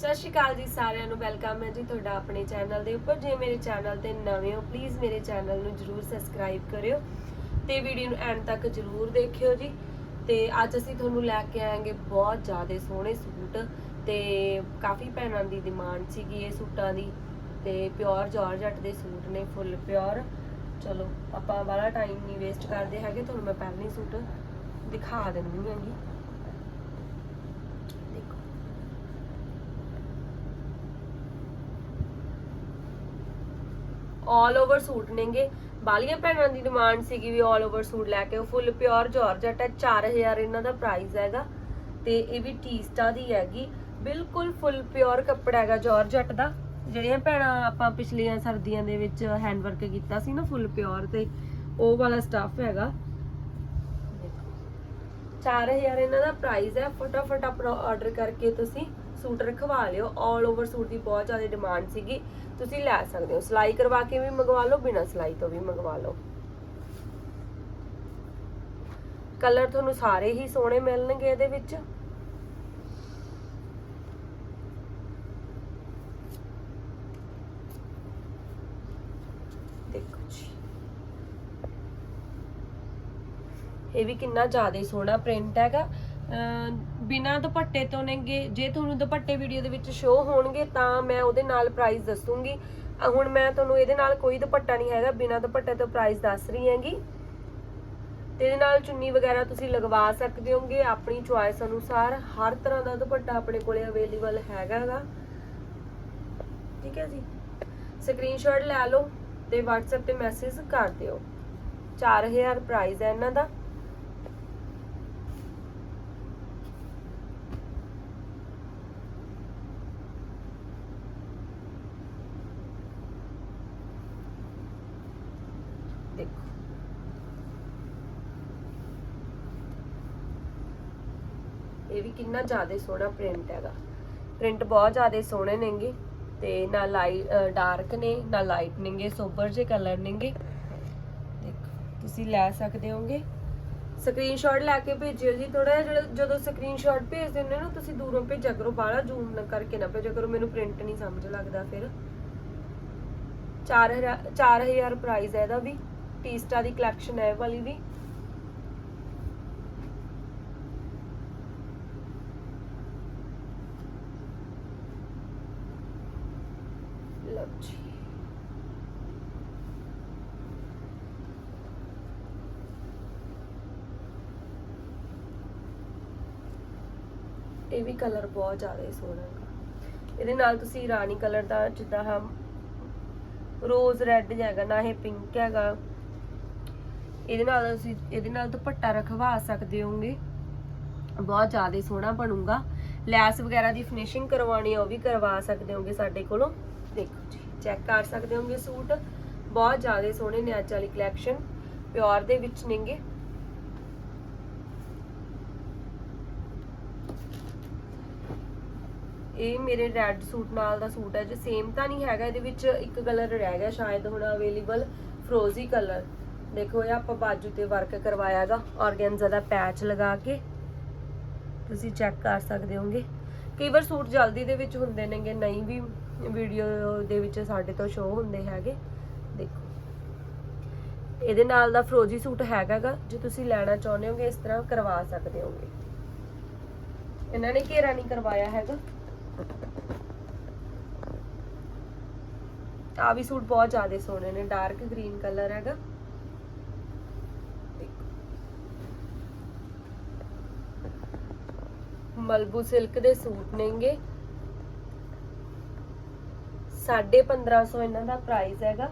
ਸਤਿ ਸ਼੍ਰੀ ਅਕਾਲ ਜੀ ਸਾਰਿਆਂ ਨੂੰ, ਵੈਲਕਮ ਹੈ ਜੀ ਤੁਹਾਡਾ ਆਪਣੇ ਚੈਨਲ ਦੇ ਉੱਪਰ। ਜੇ ਮੇਰੇ ਚੈਨਲ ਤੇ ਨਵੇਂ ਹੋ ਪਲੀਜ਼ ਮੇਰੇ ਚੈਨਲ ਨੂੰ ਜਰੂਰ ਸਬਸਕ੍ਰਾਈਬ ਕਰਿਓ ਤੇ ਵੀਡੀਓ ਨੂੰ ਐਂਡ ਤੱਕ ਜਰੂਰ ਦੇਖਿਓ ਜੀ। ਤੇ ਅੱਜ ਅਸੀਂ ਤੁਹਾਨੂੰ ਲੈ ਕੇ ਆਏਗੇ ਬਹੁਤ ਜ਼ਿਆਦਾ ਸੋਹਣੇ ਸੂਟ ਤੇ ਕਾਫੀ ਭੈਣਾਂ ਦੀ ਡਿਮਾਂਡ ਸੀਗੀ ਇਹ ਸੂਟਾਂ ਦੀ ਤੇ ਪਿਓਰ ਜਾਰਜਟ ਦੇ ਸੂਟ ਨੇ ਫੁੱਲ ਪਿਓਰ ਚਲੋ, ਆਪਾਂ ਵਾਲਾ ਟਾਈਮ ਨਹੀਂ ਵੇਸਟ ਕਰਦੇ ਹੈਗੇ, ਤੁਹਾਨੂੰ ਮੈਂ ਪਹਿਲਾਂ ਹੀ ਸੂਟ ਦਿਖਾ ਦਿੰਦੀ ਹਾਂਗੀ ਦੇਖੋ ਆਲ ਓਵਰ ਸੂਟ ਨੇਗੇ। ਬਾਲੀਆਂ ਭੈਣਾਂ ਦੀ ਡਿਮਾਂਡ ਸੀਗੀ ਵੀ ਆਲ ਓਵਰ ਸੂਟ ਲੈ ਕੇ ਉਹ ਫੁੱਲ ਪਿਓਰ ਜਾਰਜਟ ਹੈ 4000 ਇਹਨਾਂ ਦਾ ਪ੍ਰਾਈਸ ਹੈਗਾ। ਤੇ ਇਹ ਵੀ ਟੀਸਟਾ ਦੀ ਹੈਗੀ। ਬਿਲਕੁਲ ਫੁੱਲ ਪਿਓਰ ਕੱਪੜਾ ਹੈਗਾ ਜਾਰਜਟ ਦਾ। ਜਿਹੜੀਆਂ ਭੈਣਾਂ ਆਪਾਂ ਪਿਛਲੀਆਂ ਸਰਦੀਆਂ ਦੇ ਵਿੱਚ ਹੈਂਡ ਵਰਕ ਕੀਤਾ ਸੀ ਨਾ ਫੁੱਲ ਪਿਓਰ ਤੇ, ਉਹ ਵਾਲਾ ਸਟੱਫ ਹੈਗਾ। 4000 ਇਹਨਾਂ ਦਾ ਪ੍ਰਾਈਸ ਹੈ। ਫਟਾਫਟ ਆਪਣਾ ਆਰਡਰ ਕਰਕੇ ਤੁਸੀਂ ਸੂਟ ਰਖਵਾ ਲਿਓ। 올 ਓਵਰ ਸੂਟ ਦੀ ਬਹੁਤ ਜ਼ਿਆਦਾ ਡਿਮਾਂਡ ਸੀਗੀ। ਤੁਸੀਂ ਲੈ ਸਕਦੇ ਹੋ। ਸਿਲਾਈ ਕਰਵਾ ਕੇ ਵੀ ਮੰਗਵਾ ਲਓ, ਬਿਨਾਂ ਸਿਲਾਈ ਤੋਂ ਵੀ ਮੰਗਵਾ ਲਓ। ਕਲਰ ਤੁਹਾਨੂੰ ਸਾਰੇ ਹੀ ਸੋਹਣੇ ਮਿਲਣਗੇ ਇਹਦੇ ਵਿੱਚ। ਦੇਖੋ ਜੀ। ਇਹ ਵੀ ਕਿੰਨਾ ਜ਼ਿਆਦਾ ਸੋਹਣਾ ਪ੍ਰਿੰਟ ਹੈਗਾ। ਬਿਨਾਂ ਦੁਪੱਟੇ ਤੋਂ ਨੇਗੇ, ਜੇ ਤੁਹਾਨੂੰ ਦੁਪੱਟੇ ਵੀਡੀਓ ਦੇ ਵਿੱਚ ਸ਼ੋ ਹੋਣਗੇ, ਤਾਂ ਮੈਂ ਉਹਦੇ ਨਾਲ ਪ੍ਰਾਈਸ ਦੱਸੂਗੀ। ਹੁਣ ਮੈਂ ਤੁਹਾਨੂੰ ਇਹਦੇ ਨਾਲ ਕੋਈ ਦੁਪੱਟਾ ਨਹੀਂ ਹੈਗਾ, ਬਿਨਾਂ ਦੁਪੱਟੇ ਤੋਂ ਪ੍ਰਾਈਸ ਦੱਸ ਰਹੀ ਹੈਗੀ। ਤੇ ਇਹਦੇ ਨਾਲ ਚੁੰਨੀ ਵਗੈਰਾ ਤੁਸੀਂ ਲਗਵਾ ਸਕਦੇ ਹੋਗੇ, ਆਪਣੀ ਚੁਆਇਸ ਅਨੁਸਾਰ। ਹਰ ਤਰ੍ਹਾਂ ਦਾ ਦੁਪੱਟਾ ਆਪਣੇ ਕੋਲੇ ਅਵੇਲੇਬਲ ਹੈਗਾਗਾ। ਠੀਕ ਹੈ ਜੀ? ਸਕਰੀਨਸ਼ਾਟ ਲੈ ਲਓ ਤੇ WhatsApp ਤੇ ਮੈਸੇਜ ਕਰ ਦਿਓ। 4000 ਪ੍ਰਾਈਸ ਹੈ ਇਹਨਾਂ ਦਾ ਦੇਖੋ ਇਹ ਕਿੰਨਾ ਜ਼ਿਆਦਾ ਸੋਹਣਾ ਪ੍ਰਿੰਟ ਹੈਗਾ। ਪ੍ਰਿੰਟ ਬਹੁਤ ਜ਼ਿਆਦਾ ਸੋਹਣੇ ਨੇਗੇ ਤੇ ਨਾ ਲਾਈਟ ਡਾਰਕ ਨੇ, ਨਾ ਲਾਈਟ ਨੇਗੇ ਸੋਬਰ ਜੇ ਕਲਰ ਨੇਗੇ। ਦੇਖੋ, ਤੁਸੀਂ ਲੈ ਸਕਦੇ ਹੋਗੇ। ਸਕਰੀਨਸ਼ਾਟ ਲੈ ਕੇ ਭੇਜਿਓ ਜੀ ਥੋੜਾ ਜਿਹਾ ਜਦੋਂ ਸਕਰੀਨਸ਼ਾਟ ਭੇਜ ਦਿੰਦੇ ਨਾ, ਤੁਸੀਂ ਦੂਰੋਂ ਭੇਜਿਆ ਕਰੋ, ਬਾਹਲਾ ਜ਼ੂਮ ਨਾ ਕਰਕੇ ਨਾ ਭੇਜਿਆ ਕਰੋ, ਮੈਨੂੰ ਪ੍ਰਿੰਟ ਨਹੀਂ ਸਮਝ ਲੱਗਦਾ ਫਿਰ। 4000 4000 ਪ੍ਰਾਈਸ ਹੈ ਇਹਦਾ ਵੀ ਟੀਸਟਾ ਦੀ ਕਲੈਕਸ਼ਨ ਹੈ ਵਾਲੀ ਵੀ ਲਓ ਜੀ ਇਹ ਵੀ ਕਲਰ ਬਹੁਤ ਜ਼ਿਆਦਾ ਸੋਹਣਾ ਇਹਦੇ ਨਾਲ ਤੁਸੀਂ ਰਾਣੀ ਕਲਰ ਦਾ ਜਿੱਦਾਂ ਹਮ ਰੋਜ਼ ਰੈੱਡ ਹੈਗਾ, ਨਾ ਇਹ ਪਿੰਕ ਹੈਗਾ। ਇਹਦੇ ਨਾਲ ਤੁਸੀਂ, ਇਹਦੇ ਨਾਲ ਦੁਪੱਟਾ ਰਖਵਾ ਸਕਦੇ ਹੋਗੇ ਬਹੁਤ ਜ਼ਿਆਦਾ ਸੋਹਣਾ ਬਣੂਗਾ। ਲੈਸ ਵਗੈਰਾ ਦੀ ਫਿਨਿਸ਼ਿੰਗ ਕਰਵਾਉਣੀ ਆ, ਉਹ ਵੀ ਕਰਵਾ ਸਕਦੇ ਹੋਗੇ ਸਾਡੇ ਕੋਲੋਂ। ਦੇਖੋ ਜੀ ਚੈੱਕ ਕਰ ਸਕਦੇ ਹੋਗੇ ਸੂਟ। ਬਹੁਤ ਜ਼ਿਆਦਾ ਸੋਹਣੇ ਨੇ ਅੱਜ ਵਾਲੀ ਕਲੈਕਸ਼ਨ ਪਿਓਰ ਦੇ ਵਿੱਚ ਨੇਗੇ। ਇਹ ਮੇਰੇ ਰੈੱਡ ਸੂਟ ਨਾਲ ਦਾ ਸੂਟ ਹੈ, ਜੇ ਸੇਮ ਤਾਂ ਨਹੀਂ ਹੈਗਾ, ਇਹਦੇ ਵਿੱਚ ਇੱਕ ਕਲਰ ਰਹਿ ਗਿਆ ਸ਼ਾਇਦ ਹੁਣ ਅਵੇਲੇਬਲ ਫਰੋਜ਼ੀ ਕਲਰ ਦੇਖੋ ਇਹ ਆਪਾਂ ਬਾਜੂ ਤੇ ਵਰਕ ਕਰਵਾਇਆਗਾ ਆਰਗੈਂਜ਼ਾ ਦਾ ਪੈਚ ਲਗਾ ਕੇ। ਤੁਸੀਂ ਚੈੱਕ ਕਰ ਸਕਦੇ ਹੋਗੇ। ਕਈ ਵਾਰ ਸੂਟ ਜਲਦੀ ਦੇ ਵਿੱਚ ਹੁੰਦੇ ਨੇਗੇ, ਨਹੀਂ ਵੀ ਵੀਡੀਓ ਦੇ ਵਿੱਚ ਸਾਡੇ ਤੋਂ ਸ਼ੋ ਹੁੰਦੇ ਹੈਗੇ। ਦੇਖੋ। ਇਹਦੇ ਨਾਲ ਦਾ ਫਰੋਜੀ ਸੂਟ ਹੈਗਾਗਾ, ਜੇ ਤੁਸੀਂ ਲੈਣਾ ਚਾਹੁੰਦੇ ਹੋਗੇ, ਇਸ ਤਰ੍ਹਾਂ ਕਰਵਾ ਸਕਦੇ ਹੋਗੇ। ਇਹਨਾਂ ਨੇ ਘੇਰਾ ਨਹੀਂ ਕਰਵਾਇਆ ਹੈਗਾ। ਆ ਵੀ ਸੂਟ ਬਹੁਤ ਜ਼ਿਆਦਾ ਸੋਹਣੇ ਨੇ ਡਾਰਕ ਗ੍ਰੀਨ ਕਲਰ ਹੈਗਾ। ਮਲਬੂ ਸਿਲਕ ਦੇ ਸੂਟ ਨੇਗੇ। 1550 ਇਹਨਾਂ ਦਾ ਪ੍ਰਾਈਸ ਹੈਗਾ।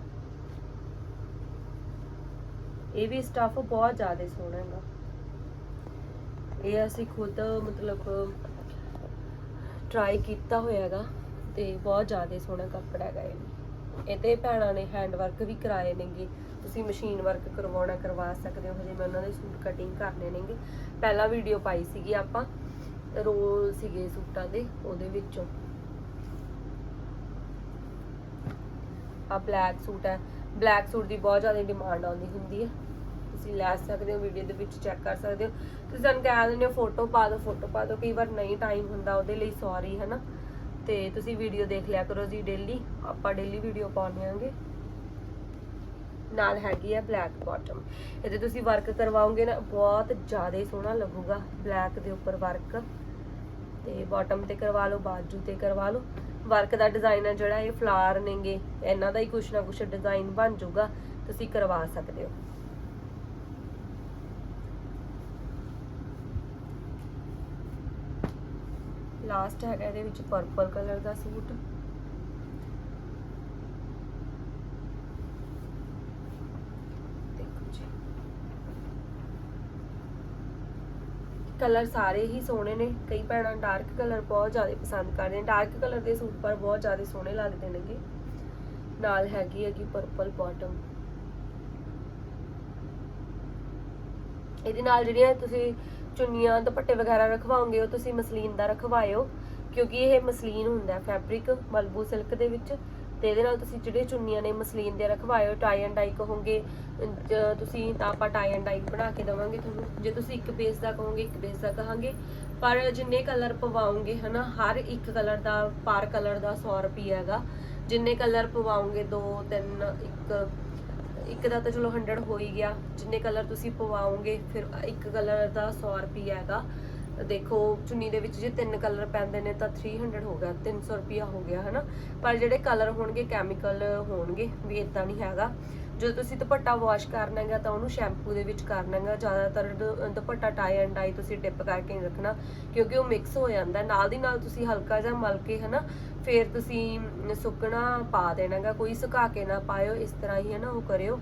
ਇਹ ਵੀ ਸਟਾਫ ਬਹੁਤ ਜ਼ਿਆਦਾ ਸੋਹਣਾ ਹੈਗਾ। ਇਹ ਅਸੀਂ ਖੁਦ ਮਤਲਬ ਟਰਾਈ ਕੀਤਾ ਹੋਇਆ ਹੈਗਾ ਤੇ ਬਹੁਤ ਜ਼ਿਆਦਾ ਸੋਹਣਾ ਕੱਪੜਾ ਹੈਗਾ ਇਹ। ਵੀ। ਭੈਣਾਂ ਨੇ ਹੈਂਡ ਵਰਕ ਵੀ ਕਰਾਏ ਨੇਗੇ। ਤੁਸੀਂ ਮਸ਼ੀਨ ਵਰਕ ਕਰਵਾਉਣਾ, ਕਰਵਾ ਸਕਦੇ ਹੋ। ਹਜੇ ਮੈਂ ਉਹਨਾਂ ਦੇ ਸੂਟ ਕਟਿੰਗ ਕਰਨੇ ਨੇਗੇ। ਪਹਿਲਾਂ ਵੀਡੀਓ ਪਾਈ ਸੀਗੀ ਆਪਾਂ, ਰੋਲ ਸੀਗੇ ਸੂਟਾਂ ਦੇ, ਉਹਦੇ ਵਿੱਚੋਂ। ਆ ਬਲੈਕ ਸੂਟ ਹੈ। ਬਲੈਕ ਸੂਟ ਦੀ ਬਹੁਤ ਜ਼ਿਆਦਾ ਡਿਮਾਂਡ ਆਉਂਦੀ ਹੁੰਦੀ ਹੈ। ਤੁਸੀਂ ਲੈ ਸਕਦੇ ਹੋ ਵੀਡੀਓ ਦੇ ਵਿੱਚ ਚੈੱਕ ਕਰ ਸਕਦੇ ਹੋ। ਤੁਸੀਂ ਸਾਨੂੰ ਕਹਿ ਦਿੰਦੇ ਹੋ ਫੋਟੋ ਪਾ ਦਿਓ ਫੋਟੋ ਪਾ ਦਿਓ। ਕਈ ਵਾਰ ਨਹੀਂ ਟਾਈਮ ਹੁੰਦਾ ਉਹਦੇ ਲਈ ਸੌਰੀ ਹੈ ਨਾ ਤੇ ਤੁਸੀਂ ਵੀਡੀਓ ਦੇਖ ਲਿਆ ਕਰੋ ਜੀ ਡੇਲੀ ਆਪਾਂ ਡੇਲੀ ਵੀਡੀਓ ਪਾਉਂਦੇ ਆਂਗੇ ਨਾਲ ਹੈਗੀ ਆ ਬਲੈਕ ਬਾਟਮ ਇਹਦੇ ਤੁਸੀਂ ਵਰਕ ਕਰਵਾਓਗੇ ਨਾ, ਬਹੁਤ ਜ਼ਿਆਦਾ ਸੋਹਣਾ ਲੱਗੂਗਾ ਬਲੈਕ ਦੇ ਉੱਪਰ ਵਰਕ ਤੇ ਬਾਟਮ ਤੇ ਕਰਵਾ ਲਓ, ਬਾਜੂ ਤੇ ਕਰਵਾ ਲਓ। ਵਰਕ ਦਾ ਡਿਜ਼ਾਈਨ ਹੈ ਜਿਹੜਾ, ਇਹ ਫਲਾਰ ਨੇਗੇ। ਇਹਨਾਂ ਦਾ ਹੀ ਕੁਛ ਨਾ ਕੁਛ ਡਿਜ਼ਾਈਨ ਬਣ ਜਾਊਗਾ। ਤੁਸੀਂ ਕਰਵਾ ਸਕਦੇ ਹੋ। ਲਾਸਟ ਹੈਗਾ ਇਹਦੇ ਵਿੱਚ ਪਰਪਲ ਕਲਰ ਦਾ ਸੂਟ। ਕਲਰ ਸਾਰੇ ਹੀ ਸੋਹਣੇ ਨੇ। ਕਈ ਭੈਣਾਂ ਡਾਰਕ ਕਲਰ ਬਹੁਤ ਜ਼ਿਆਦਾ ਪਸੰਦ ਕਰਦੇ ਨੇ ਡਾਰਕ ਕਲਰ ਦੇ ਸੂਟ ਪਰ ਬਹੁਤ ਜ਼ਿਆਦਾ ਸੋਹਣੇ ਲੱਗਦੇ ਨੇਗੇ। ਨਾਲ ਹੈਗੀ ਹੈਗੀ ਪਰਪਲ ਬਾਟਮ ਇਹਦੇ ਨਾਲ ਜਿਹੜੀਆਂ ਤੁਸੀਂ ਚੁੰਨੀਆਂ, ਦੁਪੱਟੇ ਵਗੈਰਾ ਰਖਵਾਓਗੇ, ਉਹ ਤੁਸੀਂ ਮਸਲੀਨ ਦਾ ਰਖਵਾਇਓ, ਕਿਉਂਕਿ ਇਹ ਮਸਲੀਨ ਹੁੰਦਾ ਫੈਬਰਿਕ ਮਲਬੂ ਸਿਲਕ ਦੇ ਵਿੱਚ। ਤੇ ਇਹਦੇ ਨਾਲ ਤੁਸੀਂ ਜਿਹੜੇ ਚੁੰਨੀਆਂ ਨੇ ਮਸਲੀਨ ਦੇ ਰਖਵਾਇਓ ਟਾਈ ਐਂਡ ਡਾਈ ਕਹੋਗੇ, ਜ- ਤੁਸੀਂ ਤਾਂ ਆਪਾਂ ਟਾਈ ਐਂਡ ਡਾਈ ਬਣਾ ਕੇ ਦਵਾਂਗੇ ਤੁਹਾਨੂੰ। ਜੇ ਤੁਸੀਂ ਇੱਕ ਬੇਸ ਦਾ ਕਹੋਗੇ, ਇੱਕ ਬੇਸ ਦਾ ਕਹਾਂਗੇ। ਪਰ ਜਿੰਨੇ ਕਲਰ ਪਵਾਓਗੇ, ਹਨਾ, ਹਰ ਇੱਕ ਕਲਰ ਦਾ ਪਰ ਕਲਰ ਦਾ 100 ਰੁਪਏ ਹੈਗਾ। ਜਿੰਨੇ ਕਲਰ ਪਵਾਉਂਗੇ 2 3 ਇੱਕ ਇੱਕ ਦਾ ਤਾਂ ਚਲੋ 100 ਹੋ ਹੀ ਗਿਆ। ਜਿੰਨੇ ਕਲਰ ਤੁਸੀਂ ਪਵਾਓਗੇ, ਫਿਰ ਇੱਕ ਕਲਰ ਦਾ 100 ਰੁਪਏ ਹੈਗਾ। ਦੇਖੋ, ਚੁੰਨੀ ਦੇ ਵਿੱਚ ਜੇ ਤਿੰਨ ਕਲਰ ਪੈਂਦੇ ਨੇ, ਤਾਂ 300 ਹੋ ਗਿਆ 300 ਰੁਪਿਆ ਹੋ ਗਿਆ, ਹਨਾ? ਪਰ ਜਿਹੜੇ ਕਲਰ ਹੋਣਗੇ ਕੈਮੀਕਲ ਹੋਣਗੇ, ਵੀ ਇਦਾਂ ਨਹੀਂ ਹੈਗਾ। ਜਦੋਂ ਤੁਸੀਂ ਦੁਪੱਟਾ ਵਾਸ਼ ਕਰਨਾ ਹੈਗਾ ਤਾਂ ਉਹਨੂੰ ਸ਼ੈਂਪੂ ਦੇ ਵਿੱਚ ਕਰਨਾ ਹੈਗਾ ਜ਼ਿਆਦਾਤਰ ਦ- ਦੁਪੱਟਾ ਟਾਈ ਐਂਡ ਡਾਈ ਤੁਸੀਂ ਡਿਪ ਕਰਕੇ ਨਹੀਂ ਰੱਖਣਾ, ਕਿਉਂਕਿ ਉਹ ਮਿਕਸ ਹੋ ਜਾਂਦਾ। ਨਾਲ ਦੀ ਨਾਲ ਤੁਸੀਂ ਹਲਕਾ ਜਿਹਾ ਮਲ ਕੇ ਹਨਾ, ਫਿਰ ਤੁਸੀਂ ਸੁੱਕਣਾ ਪਾ ਦੇਣਾਗਾ, ਕੋਈ ਸੁਕਾ ਕੇ ਨਾ ਪਾਇਓ, ਇਸ ਤਰ੍ਹਾਂ ਹੀ ਹਨਾ ਉਹ ਕਰਿਓ।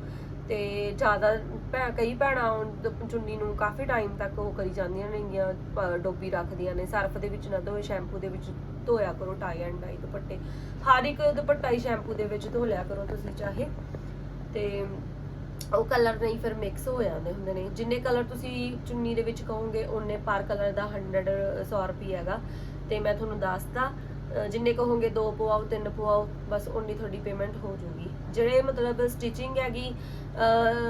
ਤੇ ਜ਼ਿਆਦਾ ਭੈ, ਕਈ ਭੈਣਾਂ ਉਹ ਚੁੰਨੀ ਨੂੰ ਕਾਫੀ ਟਾਈਮ ਤੱਕ ਉਹ ਕਰੀ ਜਾਂਦੀਆਂ ਨੇਗੀਆਂ ਡੋਬੀ ਰੱਖਦੀਆਂ ਨੇ। ਸਰਫ ਦੇ ਵਿੱਚ ਨਾ ਧੋਏ ਸ਼ੈਂਪੂ ਦੇ ਵਿੱਚ ਧੋਇਆ ਕਰੋ ਟਾਈ ਐਂਡ ਡਾਈ ਦੁਪੱਟੇ। ਹਰ ਇੱਕ ਦੁਪੱਟਾ ਹੀ ਸ਼ੈਂਪੂ ਦੇ ਵਿੱਚ ਧੋ ਲਿਆ ਕਰੋ ਤੁਸੀਂ ਚਾਹੇ। ਤੇ ਉਹ ਕਲਰ ਨਹੀਂ ਫਿਰ ਮਿਕਸ ਹੋ ਜਾਂਦੇ ਹੁੰਦੇ ਨੇ। ਜਿੰਨੇ ਕਲਰ ਤੁਸੀਂ ਚੁੰਨੀ ਦੇ ਵਿੱਚ ਕਹੋਗੇ ਉਹਨੇ ਪਰ ਕਲਰ ਦਾ 100 100 ਰੁਪਏ ਹੈਗਾ। ਤੇ ਮੈਂ ਤੁਹਾਨੂੰ ਦੱਸਦਾ ਜਿੰਨੇ ਕਹੋਗੇ ਦੋ ਪਵਾਓ, ਤਿੰਨ ਪਵਾਓ, ਬਸ ਉਨੀ ਤੁਹਾਡੀ ਪੇਮੈਂਟ ਹੋ ਜੂਗੀ ਜਿਹੜੇ ਮਤਲਬ ਸਟਿਚਿੰਗ ਹੈਗੀ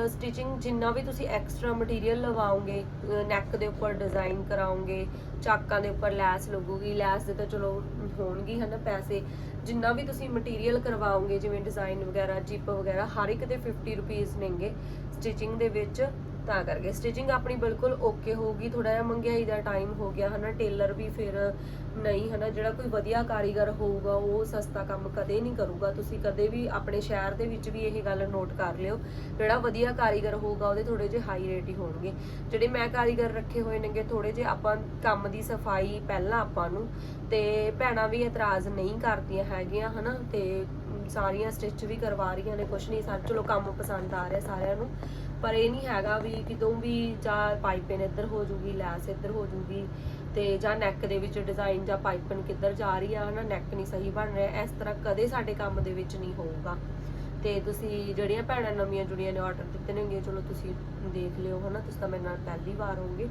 ਸਟਿਚਿੰਗ ਜਿੰਨਾ ਵੀ ਤੁਸੀਂ ਐਕਸਟਰਾ ਮਟੀਰੀਅਲ ਲਵਾਓਗੇ ਨੈਕ ਦੇ ਉੱਪਰ ਡਿਜ਼ਾਈਨ ਕਰਾਓਗੇ, ਚਾਕਾਂ ਦੇ ਉੱਪਰ ਲੈਸ ਲੱਗੂਗੀ, ਲੈਸ ਦੇ ਤਾਂ ਚਲੋ ਹੋਣਗੀ ਹਨਾ ਪੈਸੇ। ਜਿੰਨਾ ਵੀ ਤੁਸੀਂ ਮਟੀਰੀਅਲ ਕਰਵਾਓਗੇ, ਜਿਵੇਂ ਡਿਜ਼ਾਈਨ ਵਗੈਰਾ ਜਿਪ ਵਗੈਰਾ, ਹਰ ਇੱਕ ਦੇ 50 ਰੁਪਏ ਨੇਗੇ ਸਟਿਚਿੰਗ ਦੇ ਵਿੱਚ ਤਾਂ ਕਰਕੇ। ਸਟਿਚਿੰਗ ਆਪਣੀ ਬਿਲਕੁਲ ਓਕੇ ਹੋਊਗੀ। ਥੋੜਾ ਜਿਹਾ ਮਹਿੰਗਾਈ ਦਾ ਟਾਈਮ ਹੋ ਗਿਆ, ਹਨਾ। ਟੇਲਰ ਵੀ ਫਿਰ ਨਹੀਂ, ਹਨਾ। ਜਿਹੜਾ ਕੋਈ ਵਧੀਆ ਕਾਰੀਗਰ ਹੋਊਗਾ, ਉਹ ਸਸਤਾ ਕੰਮ ਕਦੇ ਨਹੀਂ ਕਰੂਗਾ। ਤੁਸੀਂ ਕਦੇ ਵੀ ਆਪਣੇ ਸ਼ਹਿਰ ਦੇ ਵਿੱਚ ਵੀ ਇਹ ਗੱਲ ਨੋਟ ਕਰ ਲਿਓ। ਜਿਹੜਾ ਵਧੀਆ ਕਾਰੀਗਰ ਹੋਊਗਾ, ਉਹਦੇ ਥੋੜੇ ਜਿਹੇ ਹਾਈ ਰੇਟ ਹੀ ਹੋਣਗੇ। ਜਿਹੜੇ ਮੈਂ ਕਾਰੀਗਰ ਰੱਖੇ ਹੋਏ ਨੇਗੇ ਥੋੜੇ ਜਿਹੇ ਆਪਾਂ ਕੰਮ ਦੀ ਸਫ਼ਾਈ ਪਹਿਲਾਂ ਆਪਾਂ ਨੂੰ, ਤੇ ਭੈਣਾਂ ਵੀ ਇਤਰਾਜ਼ ਨਹੀਂ ਕਰਦੀਆਂ ਹੈਗੀਆਂ, ਹਨਾ। ਤੇ ਸਾਰੀਆਂ ਸਟਿਚ ਵੀ ਕਰਵਾ ਰਹੀਆਂ ਨੇ, ਕੁਛ ਨਹੀਂ। ਸਰ ਚਲੋ, ਕੰਮ ਪਸੰਦ ਆ ਰਿਹਾ ਸਾਰਿਆਂ ਨੂੰ। ਪਰ ਇਹ ਨਹੀਂ ਹੈਗਾ ਵੀ ਕਿਦੋਂ ਵੀ ਜਾਂ ਪਾਈਪਿੰਗ ਇੱਧਰ ਹੋ ਜੂਗੀ, ਲੈਸ ਇੱਧਰ ਹੋ ਜੂਗੀ ਤੇ ਜਾਂ ਨੈਕ ਦੇ ਵਿੱਚ ਡਿਜ਼ਾਈਨ ਜਾਂ ਪਾਈਪਿੰਗ ਕਿੱਧਰ ਜਾ ਰਹੀ ਆ, ਹਨਾ ਨੈਕ ਨਹੀਂ ਸਹੀ ਬਣ ਰਿਹਾ, ਇਸ ਤਰ੍ਹਾਂ ਕਦੇ ਸਾਡੇ ਕੰਮ ਦੇ ਵਿੱਚ ਨਹੀਂ ਹੋਊਗਾ। ਤੇ ਤੁਸੀਂ ਜਿਹੜੀਆਂ ਭੈਣਾਂ ਨਵੀਆਂ ਜੁੜੀਆਂ ਨੇ ਆਰਡਰ ਦਿੱਤੇ ਨੇਗੇ ਚਲੋ ਤੁਸੀਂ ਦੇਖ ਲਿਓ, ਹਨਾ, ਤੁਸੀਂ ਤਾਂ ਮੇਰੇ ਨਾਲ ਪਹਿਲੀ ਵਾਰ ਹੋਗੇ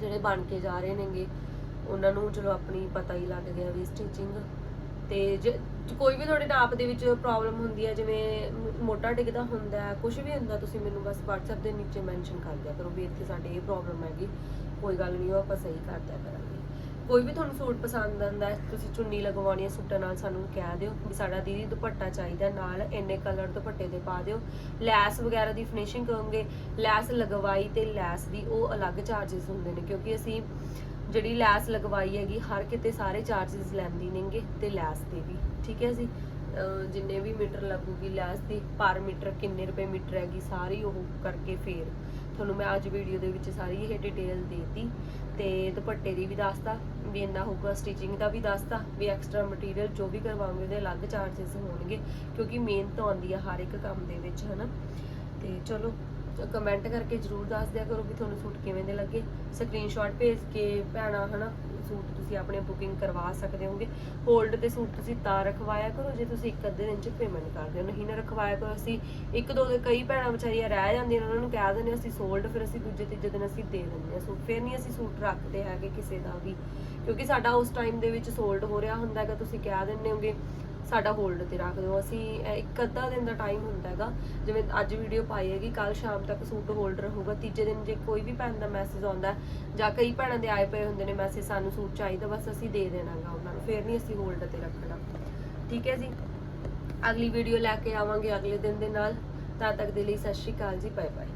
ਜਿਹੜੇ ਬਣ ਕੇ ਜਾ ਰਹੇ ਨੇਗੇ, ਉਹਨਾਂ ਨੂੰ ਚਲੋ ਆਪਣੀ ਪਤਾ ਹੀ ਲੱਗ ਗਿਆ ਵੀ ਸਟਿਚਿੰਗ ਤੇ ਜੇ ਕੋਈ ਵੀ ਤੁਹਾਡੇ ਨਾਪ ਦੇ ਵਿੱਚ ਪ੍ਰੋਬਲਮ ਹੁੰਦੀ ਹੈ ਜਿਵੇਂ ਮੋਟਾ ਡਿੱਗਦਾ ਹੁੰਦਾ ਹੈ ਕੁਝ ਵੀ ਹੁੰਦਾ, ਤੁਸੀਂ ਮੈਨੂੰ ਬਸ WhatsApp ਦੇ ਨੀਚੇ ਮੈਂਸ਼ਨ ਕਰ ਦਿਆ ਕਰੋ ਵੀ ਇੱਥੇ ਸਾਡੇ ਇਹ ਪ੍ਰੋਬਲਮ ਹੈਗੀ, ਕੋਈ ਗੱਲ ਨਹੀਂ ਉਹ ਆਪਾਂ ਸਹੀ ਕਰ ਦਿਆ ਕਰਾਂਗੇ। ਕੋਈ ਵੀ ਤੁਹਾਨੂੰ ਸੂਟ ਪਸੰਦ ਆਉਂਦਾ ਹੈ, ਤੁਸੀਂ ਚੁੰਨੀ ਲਗਵਾਉਣੀ ਹੈ ਸੂਟਾਂ ਨਾਲ ਸਾਨੂੰ ਕਹਿ ਦਿਓ ਵੀ ਸਾਡਾ ਦੀਦੀ ਦੁਪੱਟਾ ਚਾਹੀਦਾ, ਨਾਲ ਇੰਨੇ ਕਲਰ ਦੁਪੱਟੇ ਦੇ ਪਾ ਦਿਓ। ਲੈਸ ਵਗੈਰਾ ਦੀ ਫਿਨਿਸ਼ਿੰਗ ਕਰੋਗੇ, ਲੈਸ ਲਗਵਾਈ ਤੇ ਲੈਸ ਦੀ ਉਹ ਅਲੱਗ ਚਾਰजेस ਹੁੰਦੇ ਨੇ, ਕਿਉਂਕਿ ਅਸੀਂ ਜਿਹੜੀ ਲੈਸ ਲਗਵਾਈ ਹੈਗੀ, ਹਰ ਕਿਤੇ ਸਾਰੇ ਚਾਰजेस ਲੈਂਦੀ ਨੇਗੇ ਤੇ ਲੈਸ ਦੇ ਵੀ, ਠੀਕ ਹੈ ਜੀ? ਜਿੰਨੇ ਵੀ ਮੀਟਰ ਲੱਗੂਗੀ ਲੈਸ ਦੀ, ਪਰ ਮੀਟਰ ਕਿੰਨੇ ਰੁਪਏ ਮੀਟਰ ਹੈਗੀ, ਸਾਰੀ ਉਹ ਕਰਕੇ ਫੇਰ। ਤੁਹਾਨੂੰ ਮੈਂ ਅੱਜ ਵੀਡੀਓ ਦੇ ਵਿੱਚ ਸਾਰੀ ਇਹ ਡਿਟੇਲ ਦੇਤੀ। ਤੇ ਦੁਪੱਟੇ ਦੀ ਵੀ ਦੱਸਤਾ, ਵੀ ਇੰਨਾ ਹੋਊਗਾ ਸਟਿਚਿੰਗ ਦਾ ਵੀ ਦੱਸਤਾ, ਵੀ ਐਕਸਟਰਾ ਮਟੀਰੀਅਲ ਜੋ ਵੀ ਕਰਵਾਉਂਗੇ, ਉਹਦੇ ਅਲੱਗ ਚਾਰजेस ਹੋਣਗੇ, ਕਿਉਂਕਿ ਮਿਹਨਤ ਆਉਂਦੀ ਆ ਹਰ ਇੱਕ ਕੰਮ ਦੇ ਵਿੱਚ, ਹਨਾ? ਤੇ ਚਲੋ ਕਮੈਂਟ ਕਰਕੇ ਜਰੂਰ ਦੱਸ ਦਿਆ ਕਰੋ ਵੀ ਤੁਹਾਨੂੰ ਸੂਟ ਕਿਵੇਂ ਦੇ ਲੱਗੇ। ਸਕਰੀਨਸ਼ਾਟ ਭੇਜ ਕੇ, ਭੈਣਾ, ਹਨਾ, ਸੂਟ ਤੁਸੀਂ ਆਪਣੇ ਬੁਕਿੰਗ ਕਰਵਾ ਸਕਦੇ ਹੋਗੇ ਹੋਲਡ ਤੇ ਸੂਟ ਤੁਸੀਂ ਤਾਂ ਰਖਵਾਇਆ ਕਰੋ, ਜੇ ਤੁਸੀਂ ਇੱਕ ਅੱਧੇ ਦਿਨ ਚ ਪੇਮੈਂਟ ਕਰਦੇ ਹੋ ਨਹੀਂ ਨਾ ਰਖਵਾਇਆ ਕਰੋ, ਅਸੀਂ ਇੱਕ ਦੋ ਦੇ ਕਈ ਭੈਣਾਂ ਵਿਚਾਰੀਆਂ ਰਹਿ ਜਾਂਦੀਆਂ ਉਹਨਾਂ ਨੂੰ ਕਹਿ ਦਿੰਦੇ ਹਾਂ, ਅਸੀਂ ਸੋਲਡ ਫਿਰ ਅਸੀਂ ਦੂਜੇ, ਤੀਜੇ ਦਿਨ ਅਸੀਂ ਦੇ ਦਿੰਦੇ ਹਾਂ ਸੂਟ। ਫਿਰ ਨਹੀਂ ਅਸੀਂ ਸੂਟ ਰੱਖਦੇ ਹੈਗੇ ਕਿਸੇ ਦਾ ਵੀ। ਕਿਉਂਕਿ ਸਾਡਾ ਉਸ ਟਾਈਮ ਦੇ ਵਿੱਚ ਸੋਲਡ ਹੋ ਰਿਹਾ ਹੁੰਦਾ ਹੈਗਾ, ਤੁਸੀਂ ਕਹਿ ਦਿੰਦੇ ਹੋਗੇ ਸਾਡਾ ਹੋਲਡ ਤੇ ਰੱਖ ਦਿਓ। ਅਸੀਂ ਇੱਕ ਅੱਧਾ ਦਿਨ ਦਾ ਟਾਈਮ ਹੁੰਦਾ ਹੈਗਾ। ਜਿਵੇਂ ਅੱਜ ਵੀਡੀਓ ਪਾਈ ਹੈਗੀ ਕੱਲ ਸ਼ਾਮ ਤੱਕ ਸੂਟ ਹੋਲਡ ਰਹੂਗਾ। ਤੀਜੇ ਦਿਨ ਜੇ ਕੋਈ ਵੀ ਭੈਣ ਦਾ ਮੈਸੇਜ ਆਉਂਦਾ ਜਾਂ ਕਈ ਭੈਣਾਂ ਦੇ ਆਏ ਪਏ ਹੁੰਦੇ ਨੇ ਮੈਸੇਜ ਸਾਨੂੰ ਸੂਟ ਚਾਹੀਦਾ, ਬਸ ਅਸੀਂ ਦੇ ਦੇਣਾਗਾ ਉਹਨਾਂ ਨੂੰ। ਫੇਰ ਨਹੀਂ ਅਸੀਂ ਹੋਲਡ ਤੇ ਰੱਖਣਾ। ਠੀਕ ਹੈ ਜੀ? ਅਗਲੀ ਵੀਡੀਓ ਲੈ ਕੇ ਆਵਾਂਗੇ ਅਗਲੇ ਦਿਨ ਦੇ ਨਾਲ। ਤਦ ਤੱਕ ਦੇ ਲਈ ਸਤਿ ਸ਼੍ਰੀ ਅਕਾਲ ਜੀ ਬਾਏ ਬਾਏ